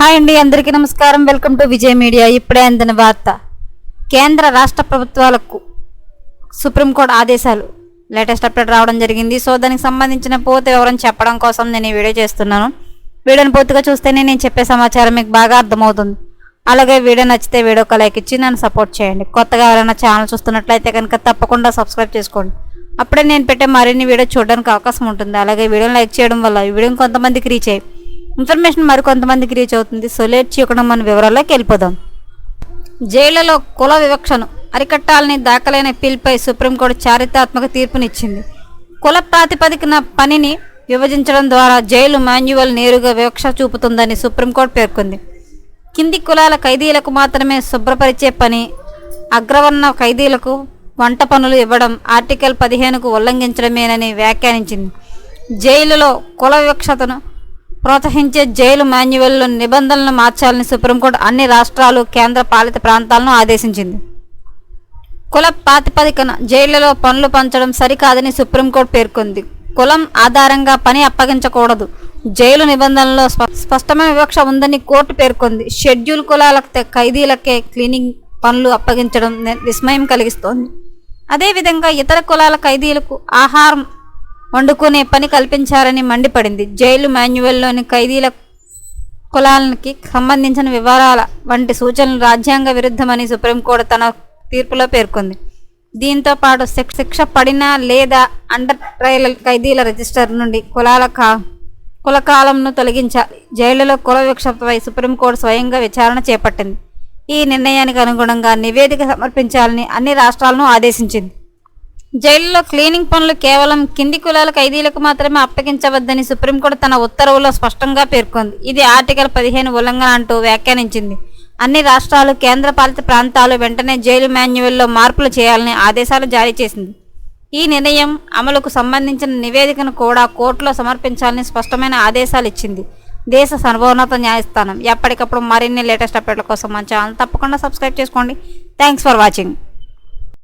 Hi అండి అందరికీ నమస్కారం. Welcome to Vijay media. ఇప్పుడే అందిన వార్త. కేంద్ర రాష్ట్ర ప్రభుత్వాలకు సుప్రీంకోర్టు ఆదేశాలు. లేటెస్ట్ అప్డేట్ రావడం జరిగింది. సో దానికి సంబంధించిన పూర్తి వివరం చెప్పడం కోసం నేను ఈ వీడియో చేస్తున్నాను. వీడియోని పూర్తిగా చూస్తేనే నేను చెప్పే సమాచారం మీకు బాగా అర్థమవుతుంది. అలాగే వీడియో నచ్చితే వీడియోకి లైక్ ఇచ్చి నన్ను సపోర్ట్ చేయండి. కొత్తగా ఎవరైనా ఛానల్ చూస్తున్నట్లయితే కనుక తప్పకుండా సబ్స్క్రైబ్ చేసుకోండి. అప్పుడే నేను పెట్టే మరిన్ని వీడియో చూడడానికి అవకాశం ఉంటుంది. అలాగే వీడియోని లైక్ చేయడం వల్ల ఈ వీడియోని కొంతమందికి రీచ్ అయ్యి ఇన్ఫర్మేషన్ మరి కొంతమందికి రీచ్ అవుతుంది. సో లేట్ చేయకుండా మన వివరాల్లోకి వెళ్ళిపోదాం. జైళ్ళలో కుల వివక్షను అరికట్టాలని దాఖలైన పిల్పై సుప్రీంకోర్టు చారిత్రాత్మక తీర్పునిచ్చింది. కుల ప్రాతిపదికన పనిని విభజించడం ద్వారా జైలు మాన్యువల్ నేరుగా వివక్ష చూపుతుందని సుప్రీంకోర్టు పేర్కొంది. కింది కులాల ఖైదీలకు మాత్రమే శుభ్రపరిచే పని అగ్రవర్ణ ఖైదీలకు వంట పనులు ఇవ్వడం ఆర్టికల్ పదిహేనుకు ఉల్లంఘించడమేనని వ్యాఖ్యానించింది. జైలులో కుల వివక్షతను ప్రోత్సహించే జైలు మాన్యువల్లో నిబంధనలను మార్చాలని సుప్రీంకోర్టు అన్ని రాష్ట్రాలు కేంద్ర పాలిత ప్రాంతాలను ఆదేశించింది. కుల ప్రాతిపదికన జైళ్ళలో పనులు పంచడం సరికాదని సుప్రీంకోర్టు పేర్కొంది. కులం ఆధారంగా పని అప్పగించకూడదు. జైలు నిబంధనల్లో స్పష్టమైన వివక్ష ఉందని కోర్టు పేర్కొంది. షెడ్యూల్ కులాల ఖైదీలకే క్లీనింగ్ పనులు అప్పగించడం విస్మయం కలిగిస్తోంది. అదేవిధంగా ఇతర కులాల ఖైదీలకు ఆహారం వండుకునే పని కల్పించారని మండిపడింది. జైలు మాన్యువల్లోని ఖైదీల కులాలకి సంబంధించిన వివరాల వంటి సూచనలు రాజ్యాంగ విరుద్ధమని సుప్రీంకోర్టు తన తీర్పులో పేర్కొంది. దీంతో పాటు శిక్ష శిక్ష పడిన లేదా అండర్ ట్రయల్ ఖైదీల రిజిస్టర్ నుండి కులాల కా కులకాలంను తొలగించాలి. జైళ్ళలో కులవీక్షపై సుప్రీంకోర్టు స్వయంగా విచారణ చేపట్టింది. ఈ నిర్ణయానికి అనుగుణంగా నివేదిక సమర్పించాలని అన్ని రాష్ట్రాలను ఆదేశించింది. జైల్లో క్లీనింగ్ పనులు కేవలం కింది కులాల ఖైదీలకు మాత్రమే అప్పగించవద్దని సుప్రీంకోర్టు తన ఉత్తర్వులో స్పష్టంగా పేర్కొంది. ఇది ఆర్టికల్ పదిహేను ఉల్లంఘన అంటూ వ్యాఖ్యానించింది. అన్ని రాష్ట్రాలు కేంద్రపాలిత ప్రాంతాలు వెంటనే జైలు మాన్యువల్లో మార్పులు చేయాలని ఆదేశాలు జారీ చేసింది. ఈ నిర్ణయం అమలుకు సంబంధించిన నివేదికను కూడా కోర్టులో సమర్పించాలని స్పష్టమైన ఆదేశాలు ఇచ్చింది. దేశ సర్వోన్నత న్యాయస్థానం. ఎప్పటికప్పుడు మరిన్ని లేటెస్ట్ అప్డేట్ల కోసం మన ఛానల్ తప్పకుండా సబ్స్క్రైబ్ చేసుకోండి. Thanks for watching.